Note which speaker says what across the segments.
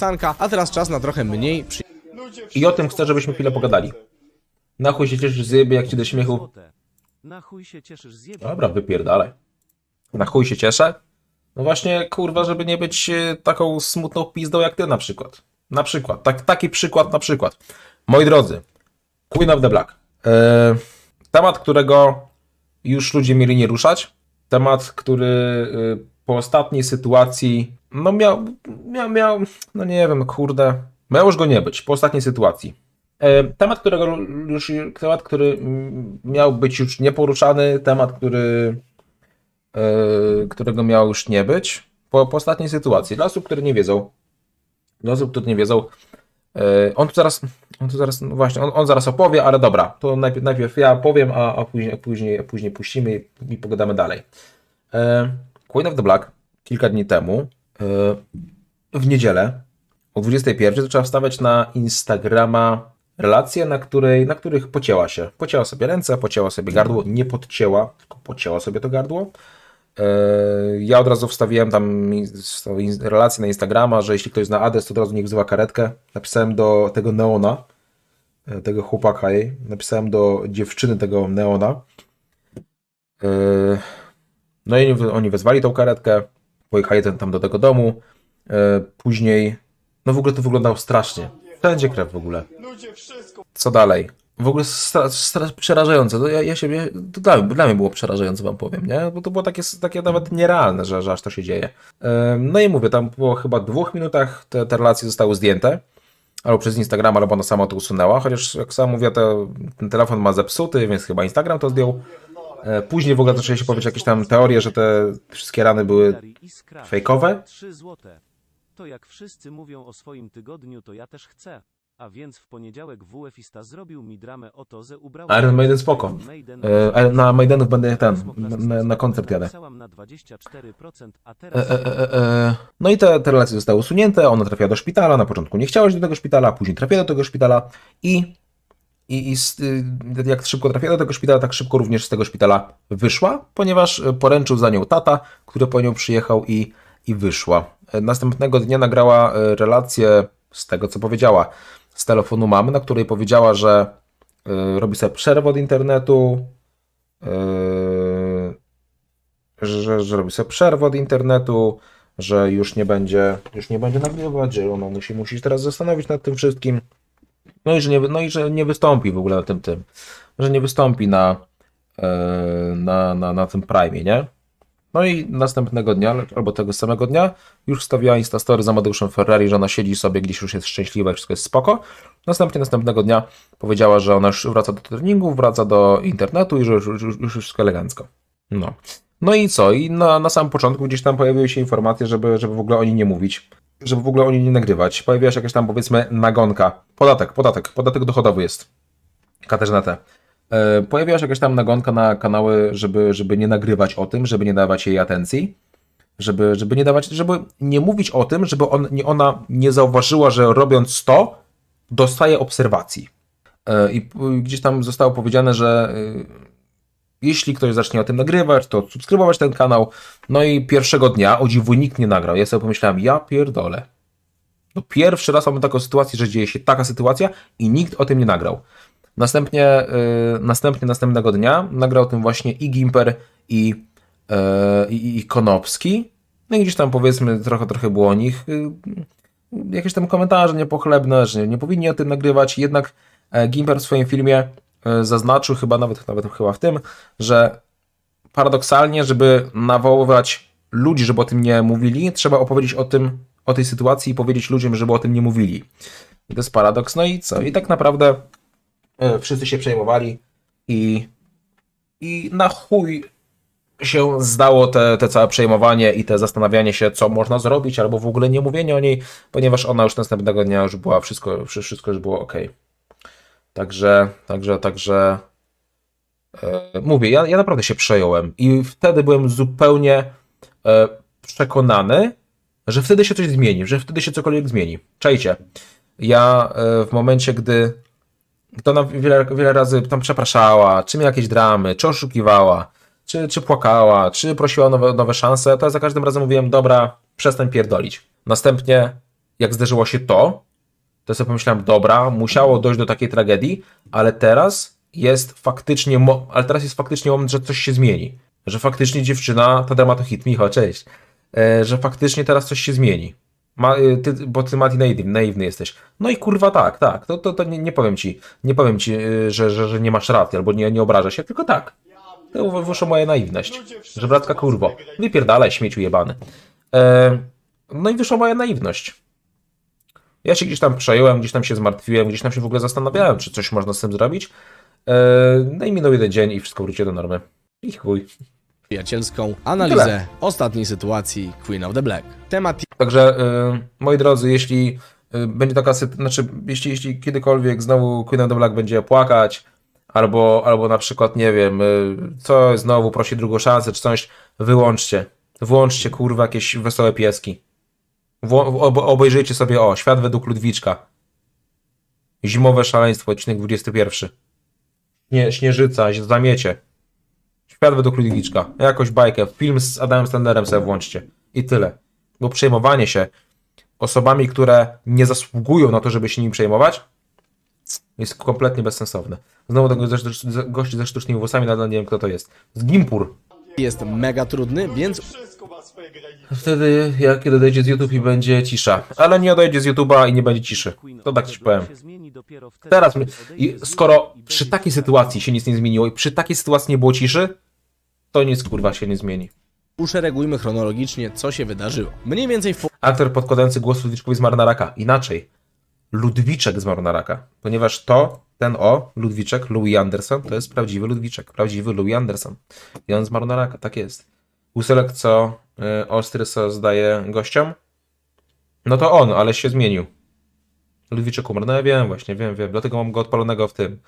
Speaker 1: Canka, a teraz czas na trochę mniej przy...
Speaker 2: I o tym chcę, żebyśmy chwilę pogadali. Na chuj się cieszysz zjebie, jak ci do śmiechu.
Speaker 3: Na chuj się cieszysz zjebie.
Speaker 2: Dobra, wypierdalaj. Na chuj się cieszę. No właśnie, kurwa, żeby nie być e, taką smutną pizdą jak ty na przykład. Na przykład. Tak, taki przykład na przykład. Moi drodzy, Queen of the Black. E, temat, którego już ludzie mieli nie ruszać. Temat, który e, po ostatniej sytuacji, no miał, miał, miał, no nie wiem, kurde, miał już go nie być, po ostatniej sytuacji. E, Temat, którego już, temat, który miał być już nieporuszany, temat, który, e, którego miał już nie być, po, po ostatniej sytuacji. Dla osób, które nie wiedzą, dla osób, które nie wiedzą, e, on tu zaraz, on tu zaraz, no właśnie, on, on zaraz opowie, ale dobra, to najpierw, najpierw ja powiem, a, a, później, później, później puścimy i, i pogadamy dalej. Queen of the Black kilka dni temu, w niedzielę, o 21 zaczęła wstawiać na Instagrama relacje, na, której, na których pocięła się. Pocięła sobie ręce, pocięła sobie gardło, nie podcięła, tylko pocięła sobie to gardło. E, Ja od razu wstawiłem tam relację na Instagrama, że jeśli ktoś zna adres, to od razu niech wzywa karetkę. Napisałem do tego Neona, e, tego chłopaka jej, napisałem do dziewczyny tego Neona. E, No i oni wezwali tą karetkę, pojechali tam tam do tego domu. E, Później, no w ogóle to wyglądało strasznie. Wszędzie krew w ogóle. Co dalej? W ogóle stra, stra, przerażające. To ja, ja się, ja, to dla, dla mnie było przerażające, wam powiem, nie? Bo to było takie, takie nawet nierealne, że, że aż to się dzieje. Ym, No i mówię, tam po chyba dwóch minutach te, te relacje zostały zdjęte. Albo przez Instagram, albo ona sama to usunęła. Chociaż, jak sam mówię, to, ten telefon ma zepsuty, więc chyba Instagram to zdjął. E, Później w ogóle zaczęły się pojawiać jakieś tam teorie, że te wszystkie rany były fejkowe.
Speaker 3: 3 złote. To jak wszyscy mówią o swoim tygodniu, to ja też chcę. A więc w poniedziałek WF-ista zrobił mi dramę o to, że ubrał...
Speaker 2: Iron Maiden spoko.
Speaker 3: Maiden
Speaker 2: E, ale na Majdanów będę ten, na, na, koncert jadę.
Speaker 3: Napisałam na 24%, a teraz...
Speaker 2: E, e, e, e. No i te, te relacje zostały usunięte, ona trafiła do szpitala, na początku nie chciała iść do tego szpitala, później trafiła do tego szpitala i, i, i z, y, jak szybko trafiła do tego szpitala, tak szybko również z tego szpitala wyszła, ponieważ y, poręczył za nią tata, który po nią przyjechał i, i wyszła. E, Następnego dnia nagrała relację z tego, co powiedziała, z telefonu mamy, na której powiedziała, że y, robi sobie przerwę od internetu, y, że, że robi sobie przerwę od internetu, że już nie będzie, już nie będzie nagrywać, że ona musi, musi teraz zastanowić nad tym wszystkim. No i że nie, no i że nie wystąpi w ogóle na tym tym, że nie wystąpi na, e, na, na, na tym Prime, nie? No i następnego dnia, albo tego samego dnia, już wstawiła Instastory za Amadeuszem Ferrari, że ona siedzi sobie gdzieś, już jest szczęśliwa wszystko jest spoko. Następnie następnego dnia powiedziała, że ona już wraca do treningu, wraca do internetu i że już, już, już wszystko elegancko. No. No i co? I na, na samym początku gdzieś tam pojawiły się informacje, żeby, żeby w ogóle o niej nie mówić, żeby w ogóle o niej nie nagrywać. Pojawiła się jakaś tam powiedzmy nagonka. Podatek, podatek, podatek dochodowy jest. Katarzyna T. E, Pojawiła się jakaś tam nagonka na kanały, żeby, żeby nie nagrywać o tym, żeby nie dawać jej atencji, żeby, żeby nie dawać, żeby nie mówić o tym, żeby on, nie, ona nie zauważyła, że robiąc to, dostaje obserwacji. E, I gdzieś tam zostało powiedziane, że y, jeśli ktoś zacznie o tym nagrywać, to subskrybować ten kanał. No i pierwszego dnia, o dziwu, nikt nie nagrał. Ja sobie pomyślałem, ja pierdolę. No pierwszy raz mamy taką sytuację, że dzieje się taka sytuacja i nikt o tym nie nagrał. Następnie, yy, następnie następnego dnia nagrał tym właśnie i Gimper i, yy, i, Konopski. No i gdzieś tam powiedzmy trochę, trochę było o nich. Yy, jakieś tam komentarze niepochlebne, że nie powinni o tym nagrywać. Jednak e, Gimper w swoim filmie zaznaczył, chyba nawet, nawet chyba w tym, że paradoksalnie, żeby nawoływać ludzi, żeby o tym nie mówili, trzeba opowiedzieć o tym, o tej sytuacji i powiedzieć ludziom, żeby o tym nie mówili. I to jest paradoks. No i co? I tak naprawdę e, wszyscy się przejmowali i, i na chuj się zdało te, te całe przejmowanie i te zastanawianie się, co można zrobić, albo w ogóle nie mówienie o niej, ponieważ ona już następnego dnia już była, wszystko, wszy- wszystko już było ok. Także, także, także e, mówię, ja, ja naprawdę się przejąłem i wtedy byłem zupełnie e, przekonany, że wtedy się coś zmieni, że wtedy się cokolwiek zmieni. Czajcie, ja e, w momencie, gdy to ona wiele, wiele razy tam przepraszała, czy miała jakieś dramy, czy oszukiwała, czy, czy płakała, czy prosiła o nowe, nowe szanse, to ja za każdym razem mówiłem, dobra, przestań pierdolić. Następnie jak zdarzyło się to, to sobie pomyślałem, dobra, musiało dojść do takiej tragedii, ale teraz jest faktycznie, ale teraz jest faktycznie moment, że coś się zmieni. Że faktycznie dziewczyna, ta to hit, Michał, cześć, e, że faktycznie teraz coś się zmieni. Ma, y, ty, bo ty Mati naiwny, naiwny jesteś. No i kurwa tak, tak, to, to, to nie, nie powiem ci, nie powiem ci, y, że, że, że nie masz racji, albo nie, nie obrażę się, tylko tak. To wy- wyszła moja naiwność. Że bratka kurwo, wypierdalaj śmieciu jebany. E, no i wyszła moja naiwność. Ja się gdzieś tam przejąłem, gdzieś tam się zmartwiłem, gdzieś tam się w ogóle zastanawiałem, czy coś można z tym zrobić. E, no i minął jeden dzień i wszystko wróciło do normy. I chuj.
Speaker 1: przyjacielską analizę ostatniej sytuacji Queen of the Black. Temat
Speaker 2: Także, y, moi drodzy, jeśli y, będzie taka sytuacja, znaczy, jeśli, jeśli kiedykolwiek znowu Queen of the Black będzie płakać, albo, albo na przykład, nie wiem, co znowu prosi drugą szansę, czy coś, wyłączcie. Włączcie, kurwa, jakieś wesołe pieski. Obejrzyjcie sobie, o, Świat według Ludwiczka. Zimowe szaleństwo, odcinek 21. Nie, Śnieżyca, zamiecie. Świat według Ludwiczka. Jakoś bajkę. Film z Adamem Standerem sobie włączcie. I tyle. Bo przejmowanie się osobami, które nie zasługują na to, żeby się nim przejmować, jest kompletnie bezsensowne. Znowu tego gości ze sztucznymi włosami, nadal nie wiem kto to jest. Z Gimpur.
Speaker 1: jest mega trudny, więc
Speaker 2: Wtedy, jak kiedy odejdzie z YouTube i będzie cisza. Ale nie odejdzie z YouTube'a i nie będzie ciszy. To tak ci powiem. Teraz, i skoro przy takiej sytuacji się nic nie zmieniło i przy takiej sytuacji nie było ciszy, to nic kurwa się nie zmieni.
Speaker 1: uszeregujmy chronologicznie, co się wydarzyło. Mniej więcej w
Speaker 2: Aktor podkładający głos Ludwiczkowi zmarł na raka. Inaczej. Ludwiczek zmarł na raka. Ponieważ to, ten o, Ludwiczek, Louis Anderson, to jest prawdziwy Ludwiczek. Prawdziwy Louis Anderson. I on zmarł na raka, tak jest. Óselek, co y, ostry co zdaje gościom? No to on, ale się zmienił. Ludwiczek umarł. No ja wiem właśnie, wiem, wiem. Dlatego mam go odpalonego w tym,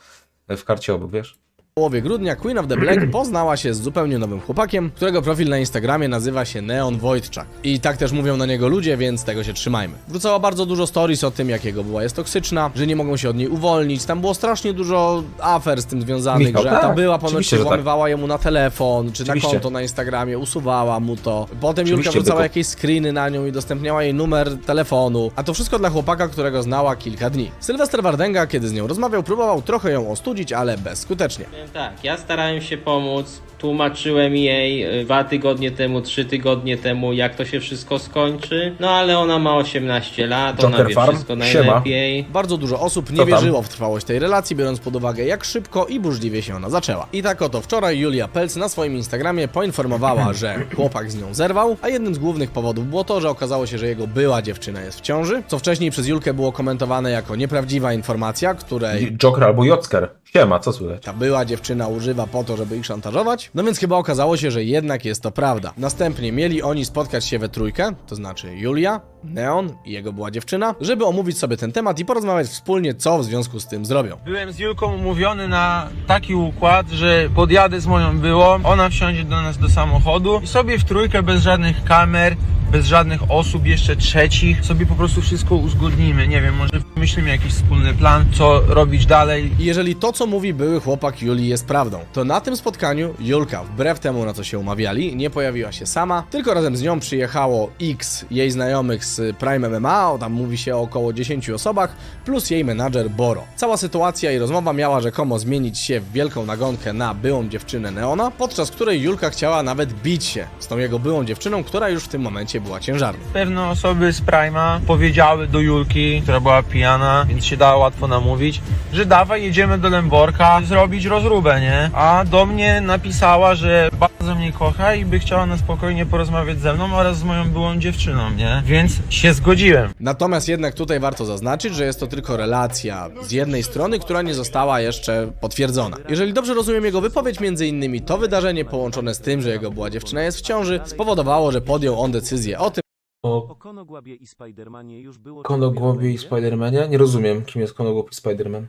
Speaker 2: w karcie obok, wiesz?
Speaker 1: Połowie grudnia Queen of the Black poznała się z zupełnie nowym chłopakiem, którego profil na Instagramie nazywa się Neon Wojtczak. I tak też mówią na niego ludzie, więc tego się trzymajmy. Wrzucała bardzo dużo stories o tym, jak jego była jest toksyczna, że nie mogą się od niej uwolnić. Tam było strasznie dużo afer z tym związanych,
Speaker 2: Michał,
Speaker 1: że
Speaker 2: tak,
Speaker 1: ta była ponoć
Speaker 2: oczywiście, że tak.
Speaker 1: włamywała jemu na telefon, czy
Speaker 2: Oczywiście.
Speaker 1: na konto na Instagramie, usuwała mu to. Potem Julka
Speaker 2: Oczywiście,
Speaker 1: wrzucała
Speaker 2: byku.
Speaker 1: jakieś screeny na nią i udostępniała jej numer telefonu. A to wszystko dla chłopaka, którego znała kilka dni. Sylwester Wardęga, kiedy z nią rozmawiał, próbował trochę ją ostudzić, ale bezskutecznie.
Speaker 4: Tak, ja starałem się pomóc, tłumaczyłem jej y, dwa tygodnie temu, trzy tygodnie temu, jak to się wszystko skończy, no ale ona ma 18 lat, ona
Speaker 2: Joker
Speaker 4: wie
Speaker 2: Farm?
Speaker 4: wszystko
Speaker 2: Siema.
Speaker 4: najlepiej.
Speaker 1: Bardzo dużo osób nie
Speaker 2: Co tam?
Speaker 1: wierzyło w trwałość tej relacji, biorąc pod uwagę, jak szybko i burzliwie się ona zaczęła. I tak oto wczoraj Julia Pelc na swoim Instagramie poinformowała, że chłopak z nią zerwał, a jednym z głównych powodów było to, że okazało się, że jego była dziewczyna jest w ciąży, co wcześniej przez Julkę było komentowane jako nieprawdziwa informacja, której
Speaker 2: Joker albo Jocker. Siema, co słychać?
Speaker 1: ta była dziewczyna używa po to, żeby ich szantażować. No więc chyba okazało się, że jednak jest to prawda. Następnie mieli oni spotkać się we trójkę, to znaczy Julia, Neon i jego była dziewczyna, żeby omówić sobie ten temat i porozmawiać wspólnie, co w związku z tym zrobią.
Speaker 5: Byłem z Julką umówiony na taki układ, że podjadę z moją byłą, ona wsiądzie do nas do samochodu i sobie w trójkę bez żadnych kamer, bez żadnych osób jeszcze trzecich, sobie po prostu wszystko uzgodnimy. Nie wiem, może wymyślimy jakiś wspólny plan, co robić dalej.
Speaker 1: Jeżeli to, co mówi były chłopak Julii jest prawdą, to na tym spotkaniu Julka, wbrew temu, na co się umawiali, nie pojawiła się sama, tylko razem z nią przyjechało X jej znajomych z Prime MMA, o tam mówi się o około 10 osobach, plus jej menadżer Boro. Cała sytuacja i rozmowa miała rzekomo zmienić się w wielką nagonkę na byłą dziewczynę Neona, podczas której Julka chciała nawet bić się z tą jego byłą dziewczyną, która już w tym momencie była ciężarna.
Speaker 5: Pewne osoby z Prima powiedziały do Julki, która była pijana, więc się dała łatwo namówić, że dawaj jedziemy do Lęborka zrobić rozróbę, nie? A do mnie napisała, że bardzo mnie kocha i by chciała na spokojnie porozmawiać ze mną oraz z moją byłą dziewczyną, nie? Więc się zgodziłem.
Speaker 1: Natomiast jednak tutaj warto zaznaczyć, że jest to tylko relacja z jednej strony, która nie została jeszcze potwierdzona. Jeżeli dobrze rozumiem jego wypowiedź, między innymi to wydarzenie połączone z tym, że jego była dziewczyna jest w ciąży, spowodowało, że podjął on decyzję o tym,
Speaker 2: O
Speaker 3: O Konogłabie i Spidermanie już było...
Speaker 2: Konogłowie i Spidermanie? Nie rozumiem, kim jest Konogłów i Spiderman.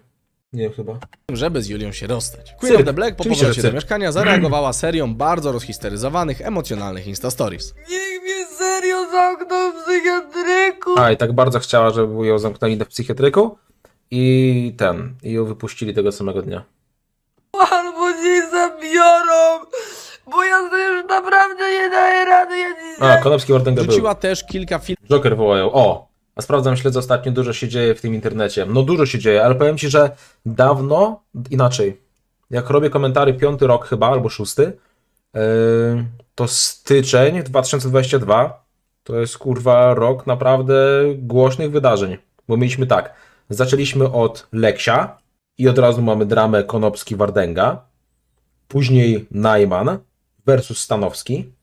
Speaker 2: Nie wiem chyba.
Speaker 1: żeby z Julią się rozstać. Queen
Speaker 2: Cyrk.
Speaker 1: of the Black po
Speaker 2: Oczywiście,
Speaker 1: powrocie do
Speaker 2: cyrk.
Speaker 1: mieszkania zareagowała serią bardzo rozhisteryzowanych, emocjonalnych instastories.
Speaker 6: Niech mnie serio zamknął w psychiatryku!
Speaker 2: A, i tak bardzo chciała, żeby ją zamknęli w psychiatryku i ten, i ją wypuścili tego samego dnia.
Speaker 6: Albo nie zabiorą! Bo ja sobie już naprawdę nie daję rady, ja nic
Speaker 2: A, Konopski Wardęga był.
Speaker 1: Wrzuciła też kilka filmów
Speaker 2: Joker wołają. O! A sprawdzam, śledzę ostatnio, dużo się dzieje w tym internecie. No dużo się dzieje, ale powiem Ci, że dawno, inaczej, jak robię komentary piąty rok chyba, albo szósty, yy, to styczeń 2022 to jest kurwa rok naprawdę głośnych wydarzeń. Bo mieliśmy tak, zaczęliśmy od Leksia i od razu mamy dramę Konopski-Wardenga, później Najman versus Stanowski,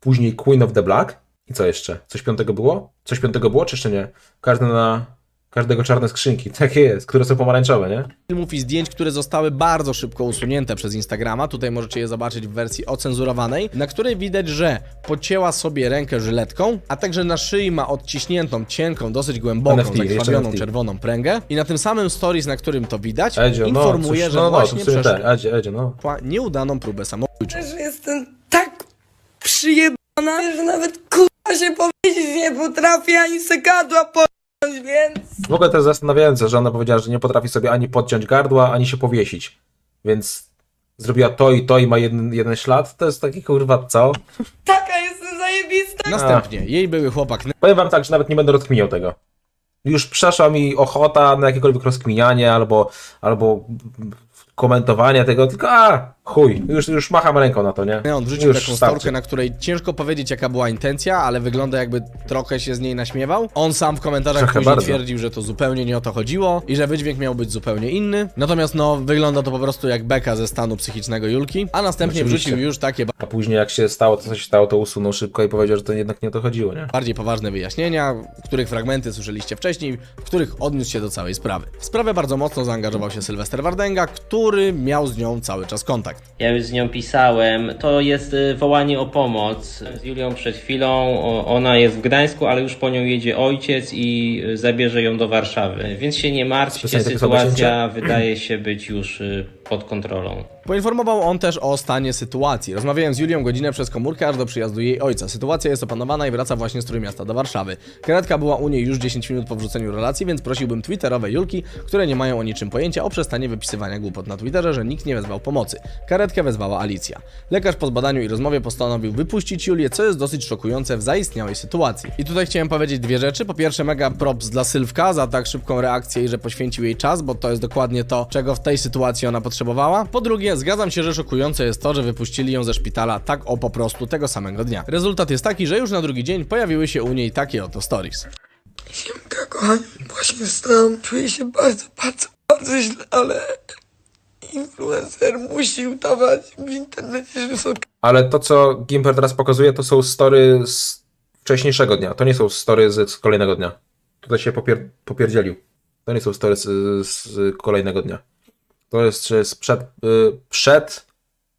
Speaker 2: później Queen of the Black i co jeszcze? Coś piątego było? Coś piątego było, czy jeszcze nie? Każdy na... Każdego czarne skrzynki, takie jest, które są pomarańczowe, nie?
Speaker 1: filmów i zdjęć, które zostały bardzo szybko usunięte przez Instagrama. Tutaj możecie je zobaczyć w wersji ocenzurowanej, na której widać, że pocięła sobie rękę żyletką, a także na szyi ma odciśniętą, cienką, dosyć głęboką,
Speaker 2: NFT,
Speaker 1: zakrwawioną
Speaker 2: NFT.
Speaker 1: czerwoną pręgę. I na tym samym stories, na którym to widać,
Speaker 2: Edzio,
Speaker 1: informuje,
Speaker 2: no, coś,
Speaker 1: że
Speaker 2: no, no, to
Speaker 1: właśnie
Speaker 2: sumie
Speaker 1: przeszła
Speaker 2: tak, Edzie, Edzie, no.
Speaker 1: nieudaną próbę samobójczą.
Speaker 6: Że jestem tak przyjebana, że nawet kurwa się powiedzieć nie potrafię ani sekadła podjąć, więc...
Speaker 2: W ogóle to jest zastanawiające, że ona powiedziała, że nie potrafi sobie ani podciąć gardła, ani się powiesić. Więc zrobiła to i to i ma jeden, jeden ślad. To jest taki kurwa co?
Speaker 6: Taka jestem zajebista.
Speaker 1: Następnie jej były chłopak
Speaker 2: Powiem wam tak, że nawet nie będę rozkminiał tego. Już przeszła mi ochota na jakiekolwiek rozkminianie albo, albo komentowanie tego, tylko a, chuj, już, już macham ręką na to, nie?
Speaker 1: On wrzucił
Speaker 2: Już
Speaker 1: taką
Speaker 2: starczy.
Speaker 1: storkę, na której ciężko powiedzieć jaka była intencja, ale wygląda jakby trochę się z niej naśmiewał. On sam w komentarzach
Speaker 2: Trochę
Speaker 1: później
Speaker 2: bardzo.
Speaker 1: twierdził, że to zupełnie nie o to chodziło i że wydźwięk miał być zupełnie inny. Natomiast no, wygląda to po prostu jak beka ze stanu psychicznego Julki, a następnie
Speaker 2: Oczywiście.
Speaker 1: wrzucił już takie
Speaker 2: A później jak się stało to, co się stało, to usunął szybko i powiedział, że to jednak nie o to chodziło, nie?
Speaker 1: bardziej poważne wyjaśnienia, których fragmenty słyszeliście wcześniej, w których odniósł się do całej sprawy. W sprawę bardzo mocno zaangażował się Sylwester Wardenga, który miał z nią cały czas kontakt.
Speaker 4: Ja już z nią pisałem. To jest y, wołanie o pomoc. Z Julią przed chwilą. Ona jest w Gdańsku, ale już po nią jedzie ojciec i y, zabierze ją do Warszawy. Więc się nie martwcie, sytuacja wydaje się być już y, pod kontrolą.
Speaker 1: Poinformował on też o stanie sytuacji. Rozmawiałem z Julią godzinę przez komórkę aż do przyjazdu jej ojca. Sytuacja jest opanowana i wraca właśnie z Trójmiasta do Warszawy. Karetka była u niej już 10 minut po wrzuceniu relacji, więc prosiłbym twitterowe Julki, które nie mają o niczym pojęcia, o przestanie wypisywania głupot na Twitterze, że nikt nie wezwał pomocy. Karetkę wezwała Alicja. Lekarz po zbadaniu i rozmowie postanowił wypuścić Julię, co jest dosyć szokujące w zaistniałej sytuacji. I tutaj chciałem powiedzieć dwie rzeczy. Po pierwsze, mega props dla Sylwka za tak szybką reakcję i że poświęcił jej czas, bo to jest dokładnie to, czego w tej sytuacji ona potrzebowała. Po drugie, zgadzam się, że szokujące jest to, że wypuścili ją ze szpitala tak o po prostu tego samego dnia. Rezultat jest taki, że już na drugi dzień pojawiły się u niej takie oto stories.
Speaker 6: Siemka, kochani, właśnie wstałam. Czuję się bardzo, bardzo, bardzo źle, ale... Influencer musi udawać w internecie, że są
Speaker 2: Ale to, co Gimper teraz pokazuje, to są story z wcześniejszego dnia. To nie są story z, z kolejnego dnia. Tutaj się popier popierdzielił. To nie są story z, z kolejnego dnia. To jest y, sprzed, y, przed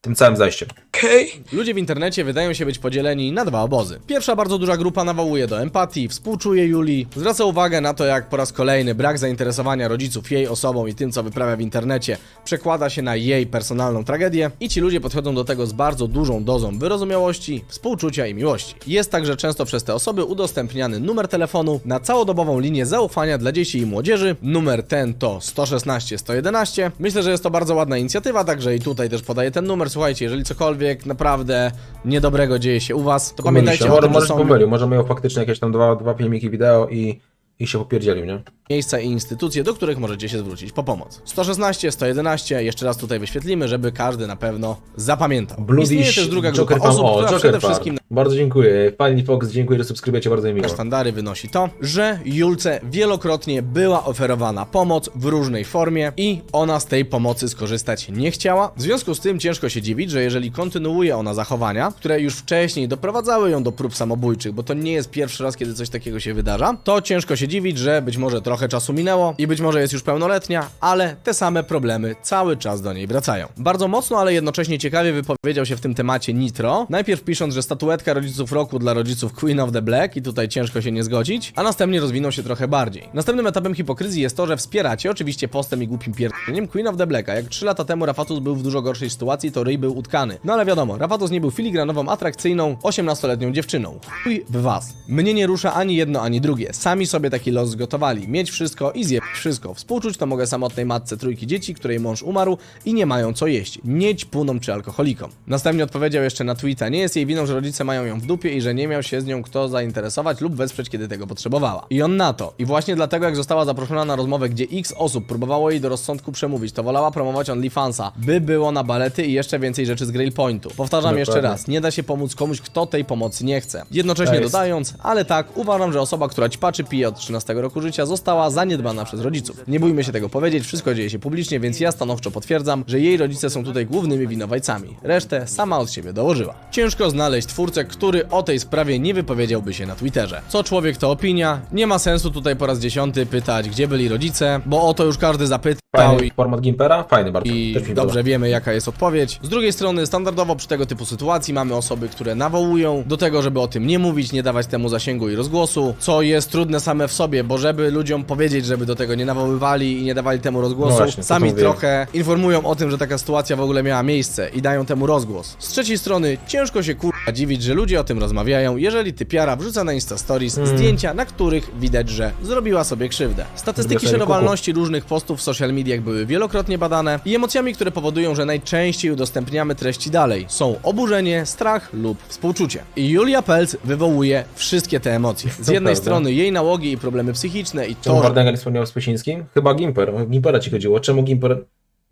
Speaker 2: tym całym zajściem.
Speaker 6: okej.
Speaker 1: Ludzie w internecie wydają się być podzieleni na dwa obozy. Pierwsza bardzo duża grupa nawołuje do empatii, współczuje Julii, zwraca uwagę na to, jak po raz kolejny brak zainteresowania rodziców jej osobą i tym, co wyprawia w internecie, przekłada się na jej personalną tragedię i ci ludzie podchodzą do tego z bardzo dużą dozą wyrozumiałości, współczucia i miłości. Jest także często przez te osoby udostępniany numer telefonu na całodobową linię zaufania dla dzieci i młodzieży. Numer ten to 116 111. Myślę, że jest to bardzo ładna inicjatywa, także i tutaj też podaję ten numer. Słuchajcie, jeżeli cokolwiek naprawdę niedobrego dzieje się u was, to pamiętajcie
Speaker 2: się.
Speaker 1: o
Speaker 2: Może,
Speaker 1: tym, że
Speaker 2: może się
Speaker 1: są
Speaker 2: pomylił. Może miał faktycznie jakieś tam dwa, dwa filmiki wideo i, i się popierdzielił, nie?
Speaker 1: miejsca i instytucje, do których możecie się zwrócić po pomoc. 116, 111, jeszcze raz tutaj wyświetlimy, żeby każdy na pewno zapamiętał.
Speaker 2: Bloody
Speaker 1: Istnieje też druga grupa
Speaker 2: Joker Farm.
Speaker 1: osób,
Speaker 2: O,
Speaker 1: która
Speaker 2: Joker
Speaker 1: przede
Speaker 2: Farm.
Speaker 1: wszystkim
Speaker 2: Bardzo dziękuję. Pani Fox, dziękuję, że subskrybujecie, bardzo mi miło.
Speaker 1: sztandary wynosi to, że Julce wielokrotnie była oferowana pomoc w różnej formie i ona z tej pomocy skorzystać nie chciała. W związku z tym ciężko się dziwić, że jeżeli kontynuuje ona zachowania, które już wcześniej doprowadzały ją do prób samobójczych, bo to nie jest pierwszy raz, kiedy coś takiego się wydarza, to ciężko się dziwić, że być może trochę czasu minęło i być może jest już pełnoletnia, ale te same problemy cały czas do niej wracają. Bardzo mocno, ale jednocześnie ciekawie wypowiedział się w tym temacie Nitro, najpierw pisząc, że statuetka rodziców roku dla rodziców Queen of the Black i tutaj ciężko się nie zgodzić, a następnie rozwinął się trochę bardziej. Następnym etapem hipokryzji jest to, że wspieracie, oczywiście postem i głupim pierdzeniem Queen of the Blacka. Jak 3 lata temu Rafatus był w dużo gorszej sytuacji, to ryj był utkany. No ale wiadomo, Rafatus nie był filigranową, atrakcyjną, 18-letnią dziewczyną. Chuj w was. Mnie nie rusza ani jedno, ani drugie. Sami sobie taki los zgotowali. Mieć wszystko i zjeść wszystko. Współczuć to mogę samotnej matce trójki dzieci, której mąż umarł i nie mają co jeść. Nie ćpunom czy alkoholikom. Następnie odpowiedział jeszcze na tweeta, nie jest jej winą, że rodzice mają ją w dupie i że nie miał się z nią kto zainteresować lub wesprzeć, kiedy tego potrzebowała. I on na to. I właśnie dlatego, jak została zaproszona na rozmowę, gdzie x osób próbowało jej do rozsądku przemówić, to wolała promować OnlyFansa, by było na balety i jeszcze więcej rzeczy z Grail Pointu. Powtarzam jeszcze
Speaker 2: Dokładnie.
Speaker 1: raz, nie da się pomóc komuś, kto tej pomocy nie chce. Jednocześnie
Speaker 2: jest-
Speaker 1: dodając, ale tak, uważam, że osoba, która ćpaczy pije od 13 roku życia, została zaniedbana przez rodziców. Nie bójmy się tego powiedzieć, wszystko dzieje się publicznie, więc ja stanowczo potwierdzam, że jej rodzice są tutaj głównymi winowajcami. Resztę sama od siebie dołożyła. Ciężko znaleźć twórcę, który o tej sprawie nie wypowiedziałby się na Twitterze. Co człowiek to opinia, nie ma sensu tutaj po raz dziesiąty pytać, gdzie byli rodzice, bo o to już każdy zapytał
Speaker 2: Fajny
Speaker 1: i
Speaker 2: format Gimpera? Fajny bardzo.
Speaker 1: i dobrze wiemy, jaka jest odpowiedź. Z drugiej strony, standardowo przy tego typu sytuacji mamy osoby, które nawołują do tego, żeby o tym nie mówić, nie dawać temu zasięgu i rozgłosu, co jest trudne same w sobie, bo żeby ludziom powiedzieć, żeby do tego nie nawoływali i nie dawali temu rozgłosu,
Speaker 2: No właśnie, to
Speaker 1: sami
Speaker 2: mówię.
Speaker 1: trochę informują o tym, że taka sytuacja w ogóle miała miejsce i dają temu rozgłos. Z trzeciej strony, ciężko się kurwa dziwić, że ludzie o tym rozmawiają, jeżeli typiara wrzuca na Insta Stories
Speaker 2: Hmm.
Speaker 1: zdjęcia, na których widać, że zrobiła sobie krzywdę. Statystyki
Speaker 2: sobie
Speaker 1: szerowalności różnych postów w social mediach były wielokrotnie badane i emocjami, które powodują, że najczęściej udostępniamy treści dalej, są oburzenie, strach lub współczucie. I Julia Pelc wywołuje wszystkie te emocje. Z jednej
Speaker 2: prawda.
Speaker 1: strony jej nałogi i problemy psychiczne i
Speaker 2: Czemu
Speaker 1: to, że
Speaker 2: Wardęga nie wspomniał z Pysińskim? Chyba Gimper. Gimpera ci chodziło. Czemu Gimper...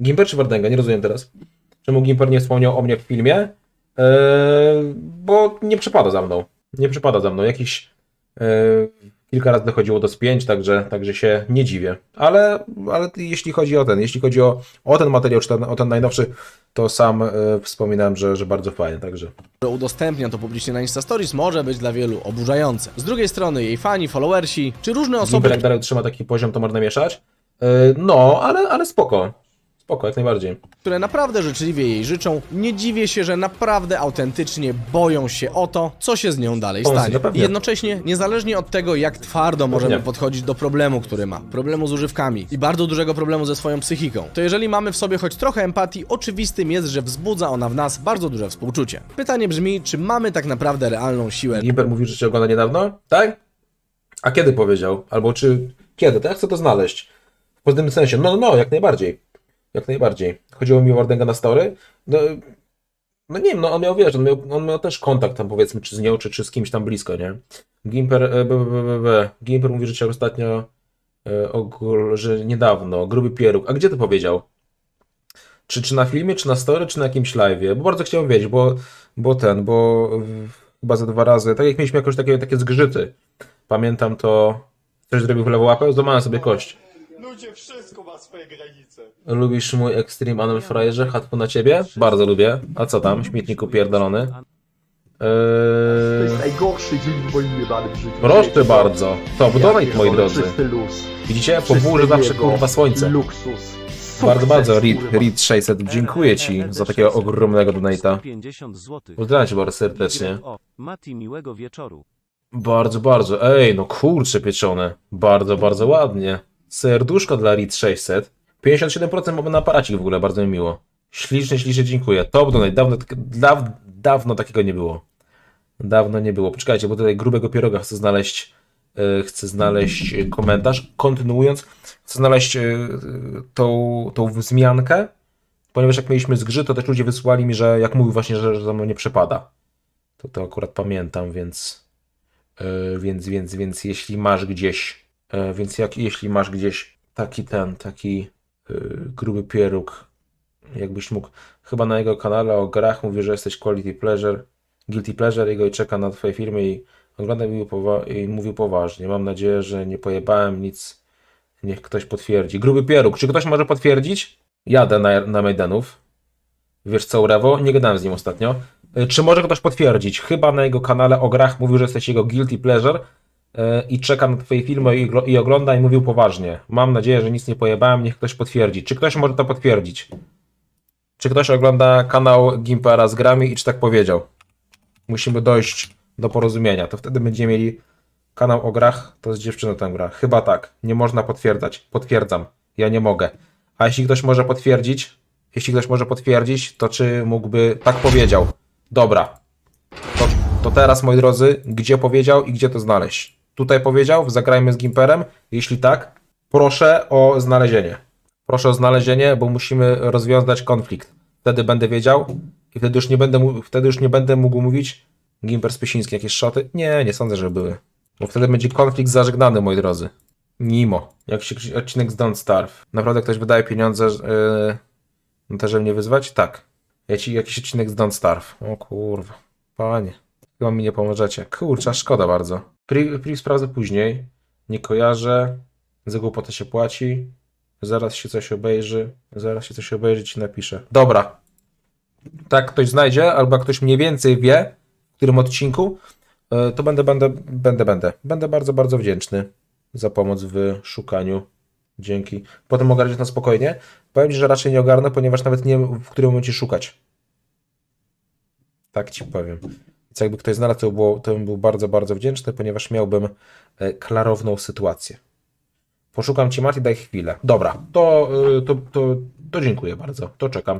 Speaker 2: Gimper czy Wardęga? Nie rozumiem teraz. Czemu Gimper nie wspomniał o mnie w filmie? Eee, bo nie przypada za mną. Nie przypada za mną. Jakiś... Eee, kilka razy dochodziło do spięć, także, także się nie dziwię. Ale, ale jeśli chodzi o ten, jeśli chodzi o, o ten materiał, czy ten, o ten najnowszy, to sam e, wspominałem, że, że bardzo fajny, także...
Speaker 1: że udostępnia to publicznie na Insta Stories może być dla wielu oburzające. Z drugiej strony jej fani, followersi, czy różne osoby,
Speaker 2: Gimper jak dalej trzyma taki poziom, to można mieszać. Eee, no, ale, ale spoko. Spoko, jak najbardziej.
Speaker 1: które naprawdę życzliwie jej życzą, nie dziwię się, że naprawdę autentycznie boją się o to, co się z nią dalej
Speaker 2: Pomysł,
Speaker 1: stanie.
Speaker 2: no pewnie.
Speaker 1: Jednocześnie, niezależnie od tego, jak twardo możemy
Speaker 2: Pewnie.
Speaker 1: podchodzić do problemu, który ma, problemu z używkami i bardzo dużego problemu ze swoją psychiką, to jeżeli mamy w sobie choć trochę empatii, oczywistym jest, że wzbudza ona w nas bardzo duże współczucie. Pytanie brzmi, czy mamy tak naprawdę realną siłę
Speaker 2: Gimper mówił, że cię ogląda niedawno, tak? A kiedy powiedział? Albo czy kiedy? To ja chcę to znaleźć. W pozytywnym sensie. No, no, jak najbardziej. Jak najbardziej. Chodziło mi o Wardęga na story. No, no nie wiem, no on miał, wiesz, on miał, on miał też kontakt tam powiedzmy, czy z nią, czy, czy z kimś tam blisko, nie? Gimper, e, b, b, b. Gimper mówi, że cię ostatnio, e, ogól- że niedawno, gruby pieróg. A gdzie to powiedział? Czy, czy na filmie, czy na story, czy na jakimś live'ie? Bo bardzo chciałem wiedzieć, bo, bo ten, bo chyba za dwa razy, tak jak mieliśmy jakoś takie, takie zgrzyty. Pamiętam to, coś zrobił w lewą łapę, złamałem sobie kość.
Speaker 7: Ludzie, wszystko ma swoje granice.
Speaker 2: Lubisz mój Extreme Anal Frajerze? Chatku na ciebie? Bardzo lubię. A co tam? Śmietniku pierdolony.
Speaker 7: To jest
Speaker 2: Eee...
Speaker 7: najgorszy dzień w moim jebanym życiu.
Speaker 2: Proszę bardzo. To, bo
Speaker 7: Ja
Speaker 2: donate, moi drodzy.
Speaker 7: Czysty luz.
Speaker 2: Widzicie? Po burzy zawsze kurwa słońce.
Speaker 7: Luksus.
Speaker 2: Bardzo,
Speaker 7: Sukces,
Speaker 2: bardzo, Reed,
Speaker 7: kurwa.
Speaker 2: Reed 600, dziękuję ci za takiego ogromnego donate'a.
Speaker 3: 50 zł.
Speaker 2: Pozdrawiam cię bardzo serdecznie.
Speaker 3: O, Mati, miłego wieczoru.
Speaker 2: Bardzo, bardzo. Ej, no kurcze pieczone. Bardzo, bardzo ładnie. Serduszko dla RIT 600. 57% mamy na aparacik w ogóle, bardzo mi miło. Ślicznie, ślicznie dziękuję. Top donate. Dawno, tak- daw, dawno takiego nie było. Dawno nie było. Poczekajcie, bo tutaj grubego pieroga chcę znaleźć. e, chcę znaleźć e, komentarz. Kontynuując, chcę znaleźć e, tą, tą wzmiankę, ponieważ jak mieliśmy zgrzyt, to też ludzie wysłali mi, że jak mówił właśnie, że, że za mną nie przepada. To to akurat pamiętam, więc. Więc, więc, więc jeśli masz gdzieś, więc jak, jeśli masz gdzieś taki ten, taki e, gruby pieróg, jakbyś mógł, chyba na jego kanale o grach mówi, że jesteś quality pleasure, guilty pleasure jego i czeka na twoje filmy i ogląda i i mówił poważnie. Mam nadzieję, że nie pojebałem nic, niech ktoś potwierdzi. Gruby pieróg, czy ktoś może potwierdzić? Jadę na, na Maidenów. Wiesz co, Rewo? Nie gadałem z nim ostatnio. Y, Czy może ktoś potwierdzić? Chyba na jego kanale o grach mówił, że jesteś jego guilty pleasure y, i czeka na twoje filmy i, i ogląda i mówił poważnie. Mam nadzieję, że nic nie pojebałem, niech ktoś potwierdzi. Czy ktoś może to potwierdzić? Czy ktoś ogląda kanał Gimpera z grami i czy tak powiedział? Musimy dojść do porozumienia. To wtedy będziemy mieli kanał o grach, to z dziewczyną tam gra. Chyba tak. Nie można potwierdzać. Potwierdzam. Ja nie mogę. A jeśli ktoś może potwierdzić, jeśli ktoś może potwierdzić, to czy mógłby tak powiedział? Dobra. To, to teraz, moi drodzy, gdzie powiedział i gdzie to znaleźć? Tutaj powiedział, zagrajmy z Gimperem. Jeśli tak, Proszę o znalezienie. Proszę o znalezienie, bo musimy rozwiązać konflikt. Wtedy będę wiedział i wtedy już nie będę, wtedy już nie będę mógł mówić Gimper Spysiński, jakieś szoty? Nie, nie sądzę, że były. Bo wtedy będzie konflikt zażegnany, moi drodzy. Nimo. Jakiś odcinek z Don't Starve. Naprawdę ktoś wydaje pieniądze yy, na to, żeby mnie wyzwać? Tak. Jaci, jakiś odcinek z Don't Starve. O kurwa. Panie. Chyba mi nie pomożecie. Kurczę, aż szkoda bardzo. Pri sprawdzę później. Nie kojarzę. Za głupotę się płaci. Zaraz się coś obejrzy. Zaraz się coś obejrzy, ci napiszę. Dobra. Tak ktoś znajdzie, albo ktoś mniej więcej wie, w którym odcinku, e, to będę, będę, będę, będę. Będę bardzo, bardzo wdzięczny za pomoc w szukaniu. Dzięki. Potem ogarniesz na spokojnie. Powiem ci, że raczej nie ogarnę, ponieważ nawet nie wiem, w którym momencie szukać. Tak ci powiem. Więc jakby ktoś znalazł, to, było, to bym był bardzo, bardzo wdzięczny, ponieważ miałbym e, klarowną sytuację. Poszukam cię, Mati, daj chwilę. Dobra, to, y, to, to, to dziękuję bardzo. To czekam.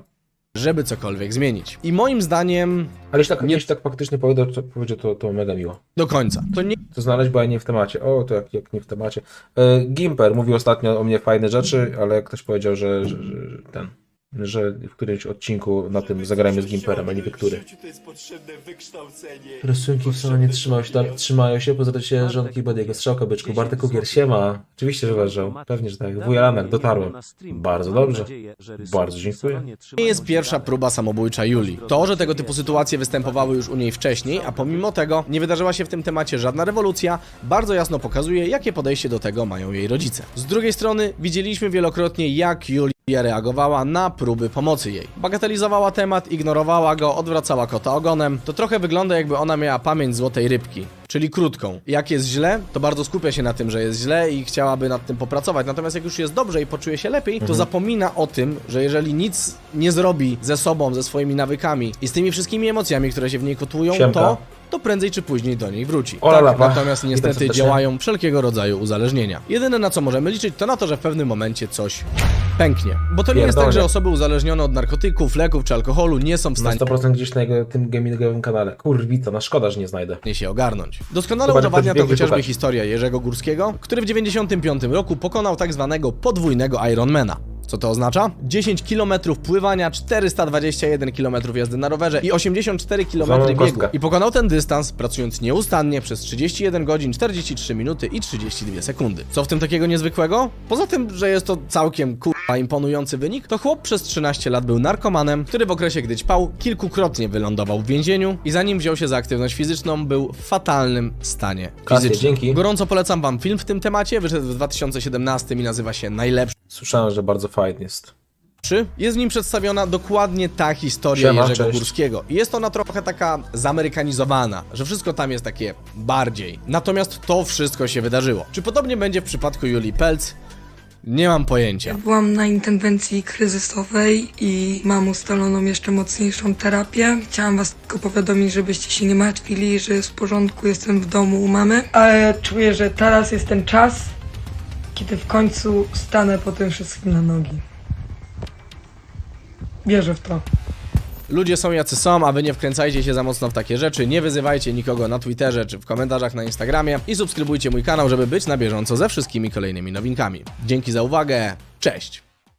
Speaker 1: żeby cokolwiek zmienić. I moim zdaniem
Speaker 2: Ale jeśli tak,
Speaker 1: Nie-
Speaker 2: jeśli tak faktycznie powiedział, to, powiedział, to, to mega miło.
Speaker 1: do końca. To nie
Speaker 2: To znaleźć, bo ja nie w temacie. O, to jak, jak nie w temacie. E, Gimper mówił ostatnio o mnie fajne rzeczy, ale ktoś powiedział, że, że że ten, że w którymś odcinku na tym zagrajmy z Gimperem, a nie wie który. Rysunki wcale nie trzymają się, tam, trzymają się, poza się żonki Badiego. Strzałka byczku, Bartek Kukier, siema. Oczywiście, że uważał. Pewnie, że tak. Wujalanek, dotarłem. Bardzo dobrze. Bardzo dziękuję.
Speaker 1: nie jest pierwsza próba samobójcza Julii. To, że tego typu sytuacje występowały już u niej wcześniej, a pomimo tego nie wydarzyła się w tym temacie żadna rewolucja, bardzo jasno pokazuje, jakie podejście do tego mają jej rodzice. Z drugiej strony widzieliśmy wielokrotnie, jak Julia reagowała na próby pomocy jej. Bagatelizowała temat, ignorowała go, odwracała kota ogonem. To trochę wygląda jakby ona miała pamięć złotej rybki, czyli krótką. Jak jest źle, to bardzo skupia się na tym, że jest źle i chciałaby nad tym popracować. Natomiast jak już jest dobrze i poczuje się lepiej, to zapomina o tym, że jeżeli nic nie zrobi ze sobą, ze swoimi nawykami i z tymi wszystkimi emocjami, które się w niej kotłują,
Speaker 2: Siemka.
Speaker 1: to to prędzej czy później do niej wróci.
Speaker 2: Ola
Speaker 1: tak, natomiast
Speaker 2: Witam
Speaker 1: niestety działają wszelkiego rodzaju uzależnienia. Jedyne na co możemy liczyć, to na to, że w pewnym momencie coś pęknie. Bo to nie jest tak, że osoby uzależnione od narkotyków, leków czy alkoholu nie są w
Speaker 2: Na
Speaker 1: stanie
Speaker 2: 100% gdzieś na jego, tym gamingowym kanale. Kurwica, na szkoda, że nie znajdę.
Speaker 1: się ogarnąć. Doskonale udowadnia to chociażby historia Jerzego Górskiego, który w 95 roku pokonał tak zwanego podwójnego Ironmana. Co to oznacza? 10 km pływania, 421 km jazdy na rowerze i 84 km biegu.
Speaker 2: kostkę.
Speaker 1: I pokonał ten dystans pracując nieustannie przez 31 godzin, 43 minuty i 32 sekundy. Co w tym takiego niezwykłego? Poza tym, że jest to całkiem kurwa imponujący wynik, to chłop przez 13 lat był narkomanem, który w okresie gdy ćpał kilkukrotnie wylądował w więzieniu i zanim wziął się za aktywność fizyczną, był w fatalnym stanie
Speaker 2: Kasję,
Speaker 1: fizycznym.
Speaker 2: dzięki.
Speaker 1: Gorąco polecam wam film w tym temacie, wyszedł w 2017 i nazywa się Najlepszy.
Speaker 2: Słyszałem, że bardzo fajny jest.
Speaker 1: Jest w nim przedstawiona dokładnie ta historia
Speaker 2: Siema,
Speaker 1: Jerzego
Speaker 2: cześć.
Speaker 1: Górskiego. I jest ona trochę taka zamerykanizowana, że wszystko tam jest takie bardziej. Natomiast to wszystko się wydarzyło. Czy podobnie będzie w przypadku Julii Pelc? Nie mam pojęcia.
Speaker 6: Byłam na interwencji kryzysowej i mam ustaloną jeszcze mocniejszą terapię. Chciałam was tylko powiadomić, żebyście się nie martwili, że jest w porządku, jestem w domu u mamy. Ale czuję, że teraz jest ten czas, kiedy w końcu stanę po tym wszystkim na nogi. Wierzę w to.
Speaker 1: Ludzie są jacy są, a wy nie wkręcajcie się za mocno w takie rzeczy, nie wyzywajcie nikogo na Twitterze czy w komentarzach na Instagramie i subskrybujcie mój kanał, żeby być na bieżąco ze wszystkimi kolejnymi nowinkami. Dzięki za uwagę, cześć!